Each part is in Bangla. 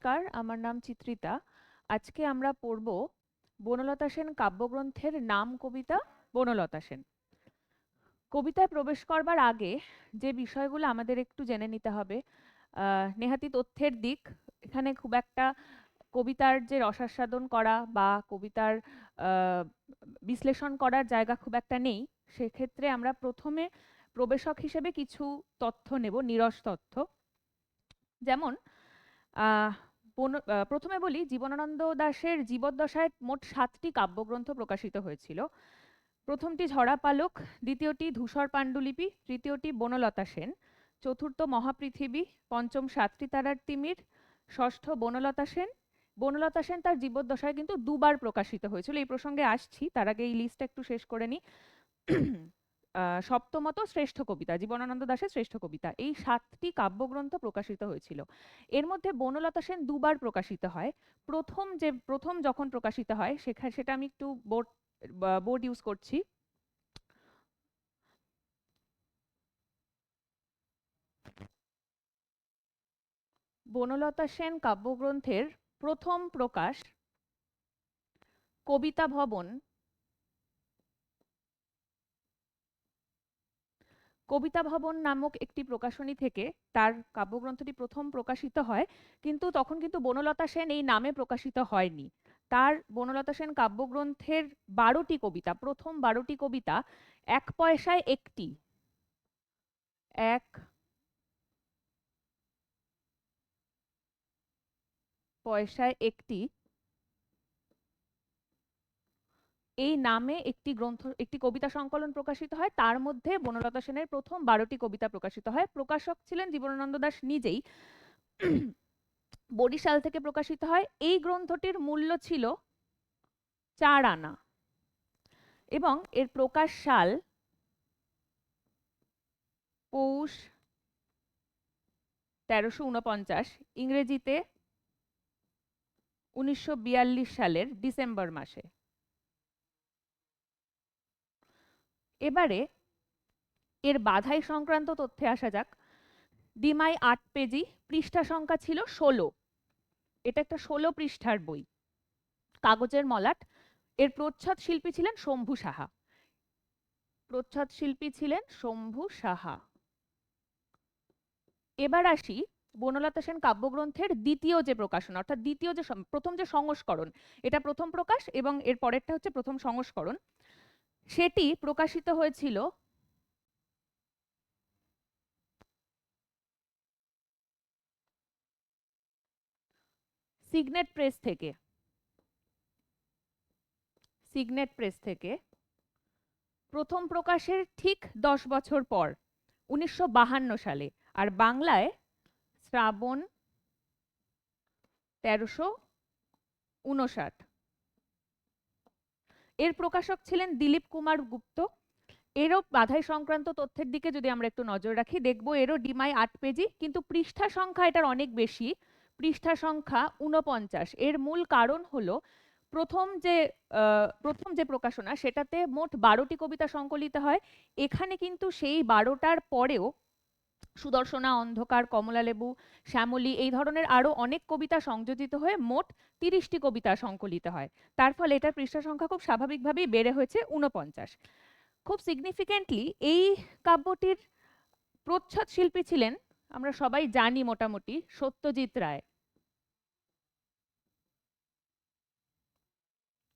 নমস্কার, আমার নাম চিত্রিতা। আজকে আমরা পড়ব বনলতা সেন কাব্যগ্রন্থের নাম কবিতা বনলতা সেন। কবিতায় প্রবেশ করবার আগে যে বিষয়গুলো আমাদের একটু জেনে নিতে হবে নেহাতি তথ্যের দিক। এখানে খুব একটা কবিতার যে রসাস্বাদন করা বা কবিতার বিশ্লেষণ করার জায়গা খুব একটা নেই। সেক্ষেত্রে আমরা প্রথমে প্রবেশক হিসেবে কিছু তথ্য নেব, নিরস তথ্য। যেমন প্রথমে বলি জীবনানন্দ দাশের জীবদ্দশায় মোট সাতটি কাব্যগ্রন্থ প্রকাশিত হয়েছিল। প্রথমটি ঝরা পালক, দ্বিতীয়টি ধূসর পাণ্ডুলিপি, তৃতীয়টি বনলতা সেন, চতুর্থ মহাপৃথিবী, পঞ্চম সাতটি তারার তিমির, ষষ্ঠ বনলতা সেন। বনলতা সেন তার জীবদ্দশায় কিন্তু দুবার প্রকাশিত হয়েছিল। এই প্রসঙ্গে আসছি, তার আগে এই লিস্টটা একটু শেষ করে নিই। সপ্তমত শ্রেষ্ঠ কবিতা, জীবনানন্দ দাশের শ্রেষ্ঠ কবিতা। এই সাতটি কাব্যগ্রন্থ প্রকাশিত হয়েছিল। এর মধ্যে বনলতা সেন দুবার প্রকাশিত হয়। প্রথম যে, প্রথম যখন প্রকাশিত হয় সেখানে সেটা আমি একটু বোর্ড বোর্ড ইউজ করছি। বনলতা সেন কাব্যগ্রন্থের প্রথম প্রকাশ কবিতা ভবন কবিতা ভবন নামক একটি প্রকাশনী থেকে তার কাব্যগ্রন্থটি প্রথম প্রকাশিত হয়, কিন্তু তখন কিন্তু বনলতা সেন এই নামে প্রকাশিত হয়নি। তার বনলতা সেন কাব্যগ্রন্থের বারোটি কবিতা, প্রথম বারোটি কবিতা এক পয়সায় একটি। এক পয়সায় একটি এই নামে একটি গ্রন্থ, একটি কবিতা সংকলন প্রকাশিত হয়। তার মধ্যে বনলতা সেনের প্রথম বারোটি কবিতা প্রকাশিত হয়। প্রকাশক ছিলেন জীবনানন্দ দাশ নিজেই। বরিশাল থেকে প্রকাশিত হয়। এই গ্রন্থটির মূল্য ছিল চার আনা। এবং এর প্রকাশ সাল পৌষ তেরোশো উনপঞ্চাশ, ইংরেজিতে উনিশশো বিয়াল্লিশ সালের ডিসেম্বর মাসে। এবারে এর বাধাই সংক্রান্ত তথ্যে আসা যাক। ডিমাই আট পেজি পৃষ্ঠা সংখ্যা ছিল ষোলো। এটা একটা ষোলো পৃষ্ঠার বই। কাগজের মলাট। এর প্রচ্ছদ শিল্পী ছিলেন শম্ভু সাহা। প্রচ্ছদ শিল্পী ছিলেন শম্ভু সাহা। এবার আসি বনলতা সেন কাব্যগ্রন্থের দ্বিতীয় যে প্রকাশন, অর্থাৎ দ্বিতীয় যে প্রথম যে সংস্করণ, এটা প্রথম প্রকাশ এবং এর পরেরটা হচ্ছে প্রথম সংস্করণ। সেটি প্রকাশিত হয়েছিল সিগনেট প্রেস থেকে। সিগনেট প্রেস থেকে। প্রথম প্রকাশের ঠিক দশ বছর পর, উনিশশো সালে, আর বাংলায় শ্রাবণ তেরোশো উনষাট। এর প্রকাশক ছিলেন দিলীপ কুমার গুপ্ত। এরও বাধাই সংক্রান্ত তথ্যের দিকে যদি আমরা একটু নজর রাখি, দেখব এরও ডিমাই আট পেজি কিন্তু পৃষ্ঠা সংখ্যা এটার অনেক বেশি। পৃষ্ঠা সংখ্যা উনপঞ্চাশ এর মূল কারণ হলো প্রথম যে প্রথম যে প্রকাশনা, সেটাতে মোট বারোটি কবিতা সংকলিত হয়। এখানে কিন্তু সেই বারোটার পরেও সুদর্শনা, অন্ধকার কমলালেবু শ্যামলী এই ধরনের আরও অনেক কবিতা সংযোজিত হয়ে মোট তিরিশটি কবিতা সংকলিত হয়। তার ফলে এটার পৃষ্ঠা সংখ্যা খুব স্বাভাবিকভাবেই বেড়ে হয়েছে উনপঞ্চাশ খুব সিগনিফিকেন্টলি এই কাব্যটির প্রচ্ছদ শিল্পী ছিলেন, আমরা সবাই জানি মোটামুটি, সত্যজিৎ রায়।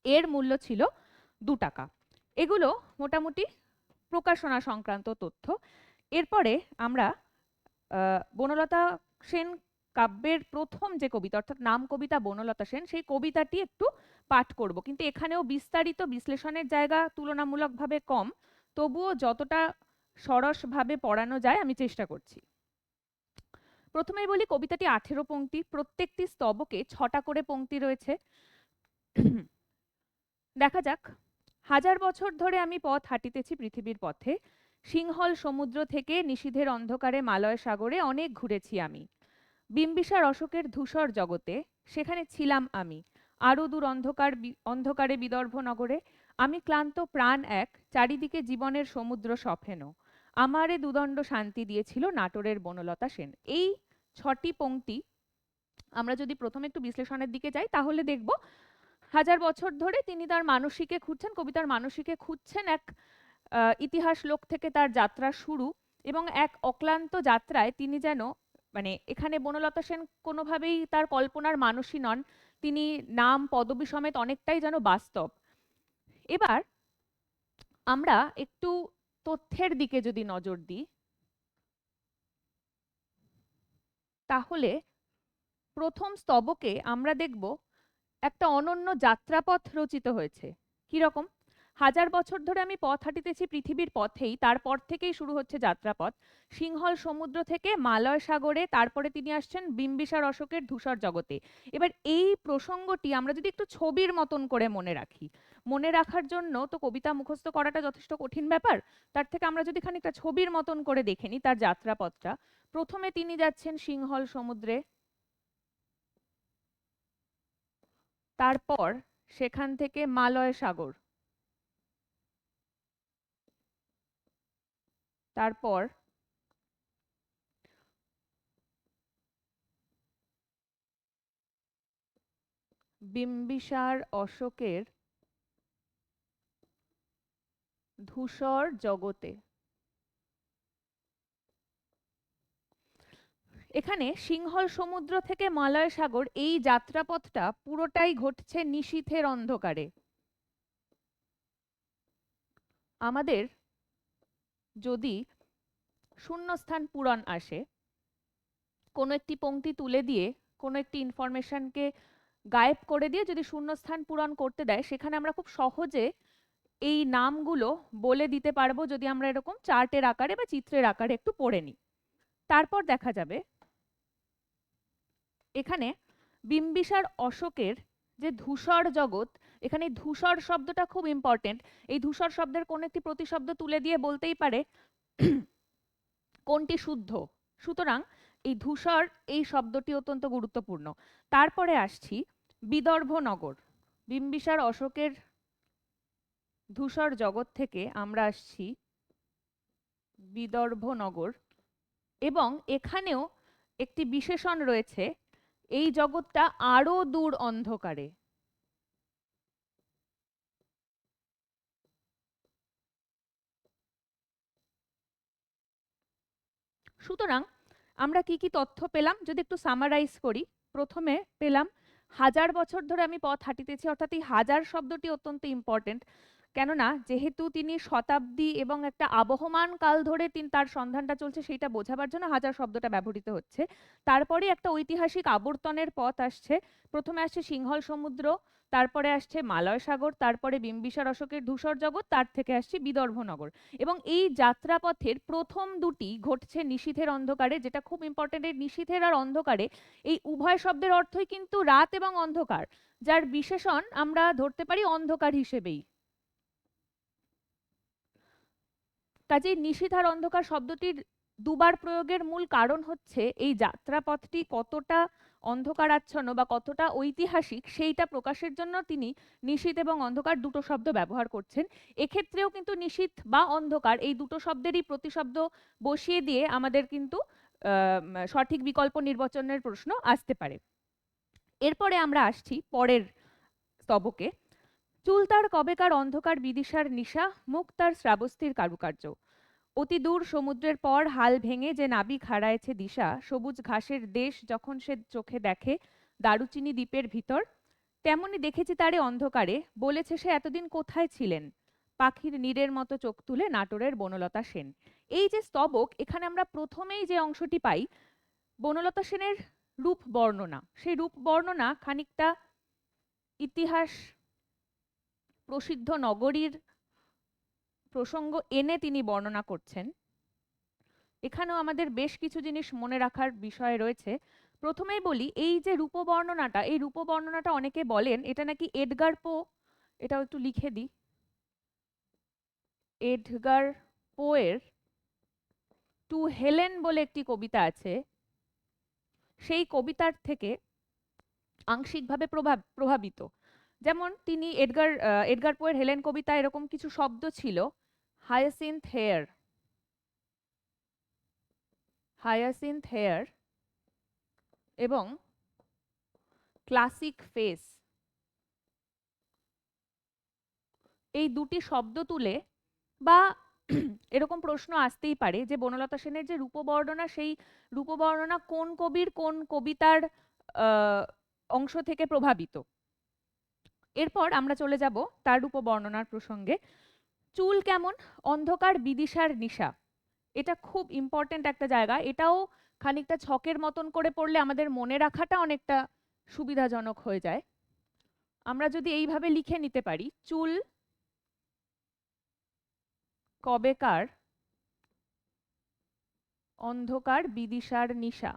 এর মূল্য ছিল দু টাকা। এগুলো মোটামুটি প্রকাশনা সংক্রান্ত তথ্য। এরপরে আমরা বনলতা সেন কাব্যের প্রথম যে কবিতা, অর্থাৎ নাম কবিতা বনলতা সেন, সেই কবিতাটি একটু পাঠ করব। কিন্তু এখানেও বিস্তারিত বিশ্লেষণের জায়গা তুলনামূলকভাবে কম। তবুও যতটা সরসভাবে পড়ানো যায় আমি চেষ্টা করছি। প্রথমেই বলি, কবিতাটি আঠেরো পঙ্ক্তি প্রত্যেকটি স্তবকে ছটা করে পংক্তি রয়েছে। দেখা যাক। হাজার বছর ধরে আমি পথ হাঁটিতেছি পৃথিবীর পথে। সিংহল সমুদ্র থেকে নিশীধের অন্ধকারে মালয় সাগরে অনেক ঘুরেছি আমি। বিম্বিসার অশোকের ধূসর জগতে, সেখানে ছিলাম আমি। আরও দূর অন্ধকার অন্ধকারে বিদর্ভ নগরে, আমি ক্লান্ত প্রাণ এক, চারিদিকে জীবনের সমুদ্র সফেনো। আমারে দুদণ্ড শান্তি দিয়েছিল নাটোরের বনলতা সেন। এই ছটি পংক্তি আমরা যদি প্রথমে একটু বিশ্লেষণের দিকে যাই, তাহলে দেখব, হাজার বছর ধরে তিনি তার মানসিকে খুঁজছেন, কবিতার মানসিকে খুঁজছেন এক ইতিহাস লোক থেকে তার যাত্রা শুরু এবং এক অক্লান্ত যাত্রায় তিনি যেন মানে এখানে বনলতা সেন কোনোভাবেই তার কল্পনার মানুষই নন, তিনি নাম, পদবী সমেত অনেকটাই যেন বাস্তব। এবার আমরা একটু তথ্যের দিকে যদি নজর দিই, তাহলে প্রথম স্তবকে আমরা দেখব, একটা অনন্য যাত্রাপথ রচিত হয়েছে। কীরকম? হাজার বছর ধরে আমি পথ হাঁটিতেছি পৃথিবীর পথেই, তারপর থেকেই শুরু হচ্ছে যাত্রাপথ। সিংহল সমুদ্র থেকে মালয় সাগরে, তারপরে তিনি আসছেন বিম্বিসার অশোকের ধূসর জগতে। এবার এই প্রসঙ্গটি আমরা যদি একটু ছবির মতন করে মনে রাখি, মনে রাখার জন্য তো কবিতা মুখস্থ করাটা যথেষ্ট কঠিন ব্যাপার। তার থেকে আমরা যদি খানিকটা ছবির মতন করে দেখে নিই তার যাত্রাপথটা। প্রথমে তিনি যাচ্ছেন সিংহল সমুদ্রে। তারপর সেখান থেকে মালয় সাগর। তারপর বিম্বিসার অশোকের ধূসর জগতে। এখানে সিংহল সমুদ্র থেকে মালয় সাগর এই যাত্রাপথটা পুরোটাই ঘটছে নিশীথের অন্ধকারে। আমাদের যদি শূন্যস্থান পূরণ আসে, কোনো একটি পংক্তি তুলে দিয়ে, কোনো একটি ইনফরমেশনকে গায়েব করে দিয়ে যদি শূন্যস্থান পূরণ করতে দেয়, সেখানে আমরা খুব সহজে এই নামগুলো বলে দিতে পারব যদি আমরা এরকম চার্টের আকারে বা চিত্রের আকারে একটু পড়ে নিই। তারপর দেখা যাবে, এখানে বিম্বিসার অশোকের যে ধূসর জগৎ এখানে ধূসর শব্দটা খুব ইম্পর্টেন্ট এই ধূসর শব্দের কোন একটি প্রতিশব্দ তুলে দিয়ে বলতেই পারে কোনটি শুদ্ধ। সুতরাং এই ধূসর এই শব্দটি অত্যন্ত গুরুত্বপূর্ণ। তারপরে আসছি বিদর্ভ নগর বিম্বিসার অশোকের ধূসর জগৎ থেকে আমরা আসছি বিদর্ভ নগর এবং এখানেও একটি বিশেষণ রয়েছে। এই জগৎটা আরও দূর অন্ধকারে। সুতরাং আমরা কি কি তথ্য পেলাম? যদি একটু সামারাইজ করি। প্রথমে পেলাম, হাজার বছর ধরে আমি পথ হাঁটিতেছি, অর্থাৎ এই হাজার শব্দটি অত্যন্ত ইম্পর্টেন্ট কেননা, যেহেতু তিনি শতাব্দী এবং একটা আবহমান কাল ধরে তিনি, তার সন্ধানটা চলছে সেটা বোঝাবার জন্য হাজার শব্দটা ব্যবহৃত হচ্ছে। তারপরে একটা ঐতিহাসিক আবর্তনের পথ আসছে। প্রথমে আসছে সিংহল সমুদ্র তারপরে আসছে মালয় সাগর, তারপরে বিম্বিসার অশোকের ধূসর জগৎ, তার থেকে আসছে বিদর্ভনগর এবং এই যাত্রাপথের প্রথম দুটি ঘটছে নিশীথের অন্ধকারে, যেটা খুব ইম্পর্টেন্ট এই নিশীথের আর অন্ধকারে। এই উভয় শব্দের অর্থই কিন্তু রাত এবং অন্ধকার, যার বিশেষণ আমরা ধরতে পারি অন্ধকার হিসেবেই। কাজেই নিশীথার অন্ধকার শব্দটির দুবার প্রয়োগের মূল কারণ হচ্ছে এই যাত্রাপথটি কতটা অন্ধকারাচ্ছন্ন বা কতটা ঐতিহাসিক সেইটা প্রকাশের জন্য তিনি নিশীথ এবং অন্ধকার দুটো শব্দ ব্যবহার করছেন। এক্ষেত্রেও কিন্তু নিশীথ বা অন্ধকার এই দুটো শব্দেরই প্রতিশব্দ বসিয়ে দিয়ে আমাদের কিন্তু সঠিক বিকল্প নির্বাচনের প্রশ্ন আসতে পারে। এরপরে আমরা আসছি পরের স্তবকে। চুল তার কবেকার অন্ধকার বিদিশার নিশা, মুখ তার শ্রাবস্তির কারুকার্য। অতি দূর সমুদ্রের পর হাল ভেঙে যে নাবিক হারায়েছে দিশা, সবুজ ঘাসের দেশ যখন সে চোখে দেখে দারুচিনি দ্বীপের ভিতর, তেমনি দেখেছি তারে অন্ধকারে। বলেছে সে এতদিন কোথায় ছিলেন? পাখির নীরের মতো চোখ তুলে নাটোরের বনলতা সেন। এই যে স্তবক, এখানে আমরা প্রথমেই যে অংশটি পাই, বনলতা সেনের রূপ বর্ণনা। সেই রূপ বর্ণনা খানিকটা ইতিহাস প্রসিদ্ধ নগরীর প্রসঙ্গ এনে তিনি বর্ণনা করছেন। এখানেও আমাদের বেশ কিছু জিনিস মনে রাখার বিষয় রয়েছে। প্রথমেই বলি, এই যে রূপ বর্ণনাটা এই রূপ বর্ণনাটা অনেকে বলেন এটা নাকি এডগার পো, এটাও একটু লিখে দিই। এডগার পোয়ের টু হেলেন বলে একটি কবিতা আছে। সেই কবিতার থেকে আংশিকভাবে প্রভাব, প্রভাবিত। যেমন তিনি এডগার এডগার পোয়ের হেলেন কবিতা এরকম কিছু শব্দ ছিল হায়াসিন্থ হেয়ার হায়াসিন্থ হেয়ার এবং ক্লাসিক ফেস এই দুটি শব্দ তুলে বা এরকম প্রশ্ন আসতেই পারে যে বনলতা সেনের যে রূপবর্ণনা, সেই রূপবর্ণনা কোন কবির কোন কবিতার অংশ থেকে প্রভাবিত? এরপর আমরা চলে যাব তার রূপবর্ণনার প্রসঙ্গে। চুল কেমন? অন্ধকার, বিদিশার নিশা। এটা খুব ইম্পর্ট্যান্ট একটা জায়গা। এটাও খানিকটা ছকের মতন করে পড়লে আমাদের মনে রাখাটা অনেকটা সুবিধাজনক হয়ে যায়। আমরা যদি এইভাবে লিখে নিতে পারি, চুল কবেকার, অন্ধকার, বিদিশার নিশা।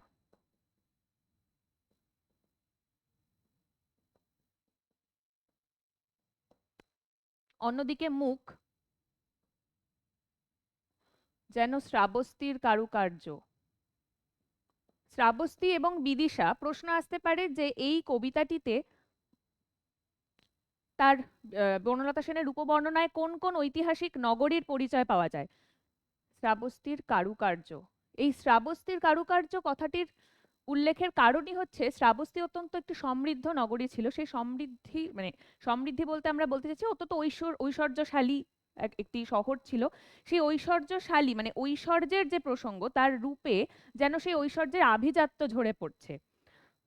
অন্যদিকে মুখ যেন শ্রাবস্তির কারুকার্য। শ্রাবস্তি এবং বিদিশা, প্রশ্ন আসতে পারে যে এই কবিতাটিতে তার বনলতা সেনের রূপবর্ণনায় কোন কোন ঐতিহাসিক নগরীর পরিচয় পাওয়া যায়? শ্রাবস্তির কারুকার্য। এই শ্রাবস্তির কারুকার্য কথাটির উল্লেখের কারণই হচ্ছে শ্রাবস্তি অত্যন্ত একটি সমৃদ্ধ নগরী ছিল। সেই সমৃদ্ধি মানে সমৃদ্ধি বলতে আমরা বলতে চাইছি অত্যন্ত ঐশ্বর, ঐশ্বর্যশালী একটি শহর ছিল, সেই ঐশ্বর্যশালী মানে ঐশ্বর্যের যে প্রসঙ্গ, তার রূপে যেন সেই ঐশ্বর্যের আভিজাত্য ঝরে পড়ছে।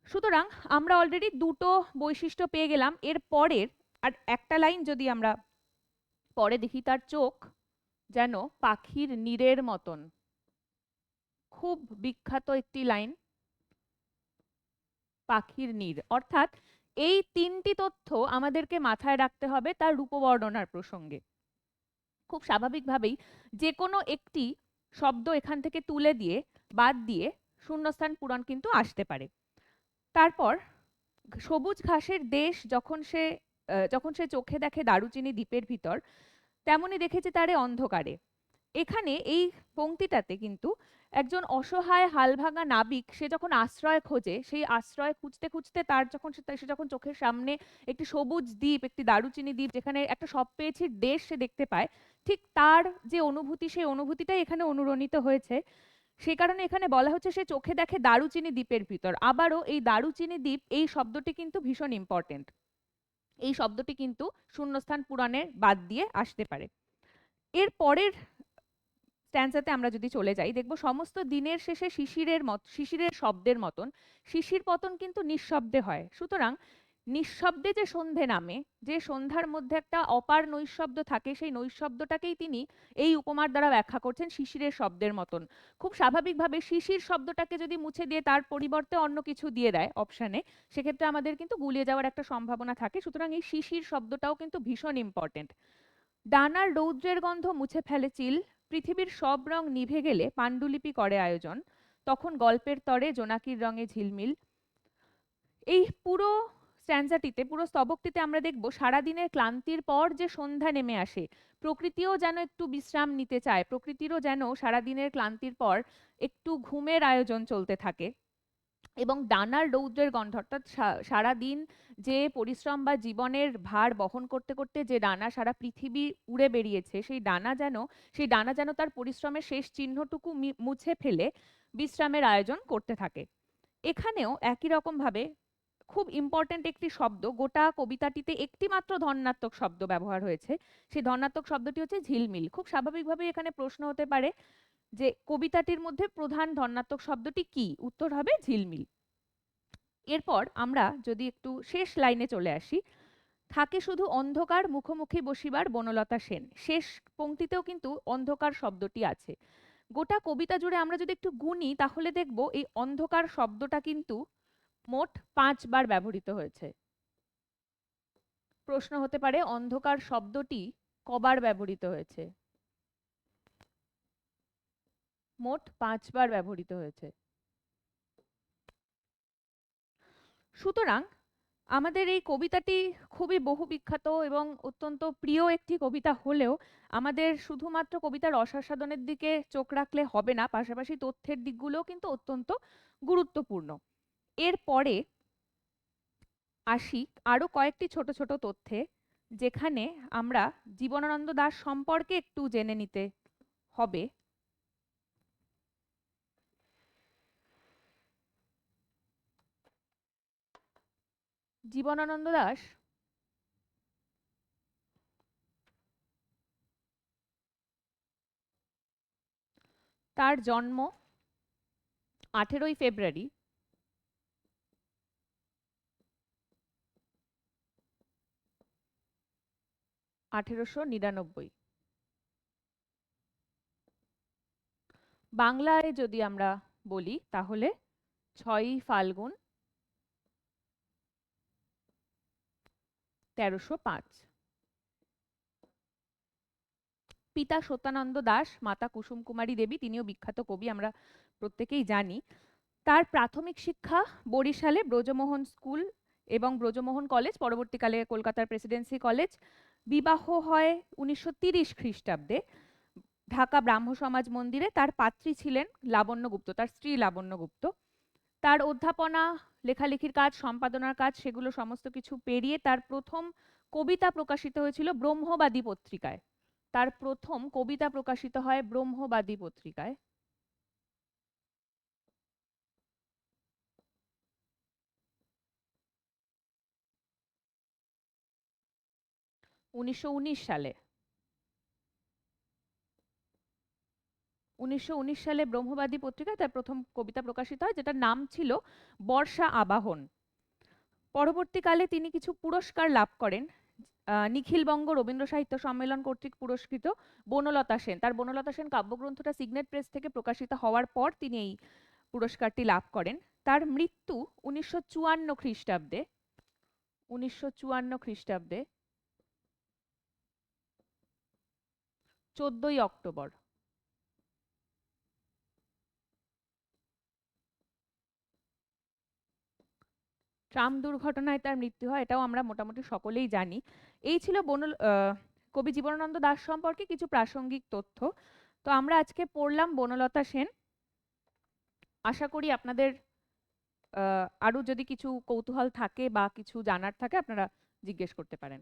সুতরাং আমরা অলরেডি দুটো বৈশিষ্ট্য পেয়ে গেলাম। এর পরের, আর একটা লাইন যদি আমরা পরে দেখি, তার চোখ যেন পাখির নীড়ের মতন। খুব বিখ্যাত একটি লাইন পাখির নীড় অর্থাৎ এই তিনটি তথ্য আমাদেরকে মাথায় রাখতে হবে তার রূপবর্ণনার প্রসঙ্গে। খুব স্বাভাবিকভাবেই যে কোনো একটি শব্দ এখান থেকে তুলে দিয়ে, বাদ দিয়ে শূন্যস্থান পূরণ কিন্তু আসতে পারে। তারপর সবুজ ঘাসের দেশ যখন সে যখন সে চোখে দেখে দারুচিনি দ্বীপের ভিতর, তেমনই দেখেছে তারে অন্ধকারে। এখানে এই পংক্তিটাতে কিন্তু একজন অসহায় হালভাঙা নাবিক, সে যখন আশ্রয় খোঁজে, সেই আশ্রয় খুঁজতে খুঁজতে তার যখন সে যখন চোখের সামনে একটি সবুজ দ্বীপ, একটি দারুচিনি দ্বীপ, যেখানে একটা সব পেয়েছি দেশ সে দেখতে পায়, ঠিক তার যে অনুভূতি, সেই অনুভূতিটাই এখানে অনুরণিত হয়েছে। সেই কারণে এখানে বলা হচ্ছে সে চোখে দেখে দারুচিনি দ্বীপের ভিতর। আবারও এই দারুচিনি দ্বীপ, এই শব্দটি কিন্তু ভীষণ ইম্পর্টেন্ট এই শব্দটি কিন্তু শূন্যস্থান পূরণের বাদ দিয়ে আসতে পারে। এর পরের স্ট্যান্সাতে আমরা যদি চলে যাই, দেখব সমস্ত দিনের শেষে শিশিরের মত, শিশিরের শব্দের মতন শিশির পতন কিন্তু নিঃশব্দে হয়। সুতরাং নিঃশব্দে যে সন্ধে নামে, যে সন্ধ্যার মধ্যে একটা অপার নৈশব্দ থাকে, সেই নৈশব্দটাকেই তিনি এই উপমার দ্বারা ব্যাখ্যা করছেন শিশিরের শব্দের মতন। খুব স্বাভাবিকভাবে শিশির শব্দটাকে যদি মুছে দিয়ে তার পরিবর্তে অন্য কিছু দিয়ে দেয় অপশানে সেক্ষেত্রে আমাদের কিন্তু গুলিয়ে যাওয়ার একটা সম্ভাবনা থাকে। সুতরাং এই শিশির শব্দটাও কিন্তু ভীষণ ইম্পর্টেন্ট ডানার রৌদ্রের গন্ধ মুছে ফেলে চিল পৃথিবীর সব রং নিভে গেলে পাণ্ডুলিপি করে আয়োজন। তখন গল্পের তরে জোনাকির রঙে ঝিলমিল। এই পুরো স্ট্যান্সাটিতে, পুরো স্তবকটিতে আমরা দেখব সারাদিনের ক্লান্তির পর যে সন্ধ্যা নেমে আসে, প্রকৃতিও যেন একটু বিশ্রাম নিতে চায়, প্রকৃতিরও যেন সারাদিনের ক্লান্তির পর একটু ঘুমের আয়োজন চলতে থাকে। এবং ডানার রৌদ্রের গন্ধ, অর্থাৎ সারাদিন যে পরিশ্রম বা জীবনের ভার বহন করতে করতে যে ডানা সারা পৃথিবী উড়ে বেরিয়েছে সেই ডানা যেন, সেই ডানা যেন তার পরিশ্রমের শেষ চিহ্নটুকু মুছে ফেলে বিশ্রামের আয়োজন করতে থাকে। এখানেও একই রকম ভাবে খুব ইম্পর্ট্যান্ট একটি শব্দ, গোটা কবিতাটিতে একটি মাত্র ধন্যাত্মক শব্দ ব্যবহার হয়েছে। সেই ধন্যাত্মক শব্দটি হচ্ছে ঝিলমিল। খুব স্বাভাবিকভাবে এখানে প্রশ্ন হতে পারে যে কবিতাটির মধ্যে প্রধান ধন্যাত্মক শব্দটি কি? উত্তর হবে ঝিলমিল। এরপর আমরা যদি একটু শেষ লাইনে চলে আসি, থাকে শুধু অন্ধকার মুখোমুখি বসিবার বনলতা সেন। শেষ পংক্তিতেও কিন্তু অন্ধকার শব্দটি আছে। গোটা কবিতা জুড়ে আমরা যদি একটু গুনি, তাহলে দেখব এই অন্ধকার শব্দটা কিন্তু মোট পাঁচবার ব্যবহৃত হয়েছে। প্রশ্ন হতে পারে, অন্ধকার শব্দটি কবার ব্যবহৃত হয়েছে? মোট পাঁচবার ব্যবহৃত হয়েছে। সুতরাং আমাদের এই কবিতাটি খুবই বহু বিখ্যাত এবং অত্যন্ত প্রিয় একটি কবিতা হলেও আমাদের শুধুমাত্র কবিতার রসাস্বাদনের দিকে চোখ রাখলে হবে না, পাশাপাশি তথ্যের দিকগুলোও কিন্তু অত্যন্ত গুরুত্বপূর্ণ। এরপরে আসি আরও কয়েকটি ছোট ছোট তথ্যে, যেখানে আমরা জীবনানন্দ দাশ সম্পর্কে একটু জেনে নিতে হবে। জীবনানন্দ দাশ তার জন্ম আঠেরোই ফেব্রুয়ারি। আঠেরোশো নিরানব্বই। বাংলায় যদি আমরা বলি, তাহলে ছয়ই ফাল্গুন তেরোশো পাঁচ। পিতা সত্যানন্দ দাস, মাতা কুসুম কুমারী দেবী, তিনিও বিখ্যাত কবি, আমরা প্রত্যেকেই জানি। তার প্রাথমিক শিক্ষা বরিশালে ব্রজমোহন স্কুল এবং ব্রজমোহন কলেজ, পরবর্তীকালে কলকাতার প্রেসিডেন্সি কলেজ। বিবাহ হয় উনিশশো তিরিশ খ্রিস্টাব্দে ঢাকা ব্রাহ্ম সমাজ মন্দিরে। তার পাত্রী ছিলেন লাবণ্য গুপ্ত তার স্ত্রী লাবণ্য গুপ্ত তার অধ্যাপনা লেখালেখির কাজ, সম্পাদনার কাজ, সেগুলো সমস্ত কিছু পেরিয়ে তার প্রথম কবিতা প্রকাশিত হয়েছিল ব্রহ্মবাদী পত্রিকায়। তার প্রথম কবিতা প্রকাশিত হয় ব্রহ্মবাদী পত্রিকায়। উনিশশো উনিশ সালে। উনিশশো উনিশ সালে ব্রহ্মবাদী পত্রিকায় তার প্রথম কবিতা প্রকাশিত হয়, যেটার নাম ছিল বর্ষা আবাহন। পরবর্তীকালে তিনি কিছু পুরস্কার লাভ করেন। নিখিলবঙ্গ রবীন্দ্র সাহিত্য সম্মেলন কর্তৃক পুরস্কৃত বনলতা সেন। তার বনলতা সেন কাব্যগ্রন্থটা সিগনেট প্রেস থেকে প্রকাশিত হওয়ার পর তিনি এই পুরস্কারটি লাভ করেন। তার মৃত্যু উনিশশো চুয়ান্ন খ্রিস্টাব্দে। উনিশশো চুয়ান্ন খ্রিস্টাব্দে। চোদ্দই অক্টোবর। ট্রাম দুর্ঘটনায় তার মৃত্যু হয়, এটাও আমরা মোটামুটি সকলেই জানি। এই ছিল বনল কবি জীবনানন্দ দাস সম্পর্কে কিছু প্রাসঙ্গিক তথ্য। তো আমরা আজকে পড়লাম বনলতা সেন। আশা করি আপনাদের আরও যদি কিছু কৌতূহল থাকে বা কিছু জানার থাকে, আপনারা জিজ্ঞেস করতে পারেন।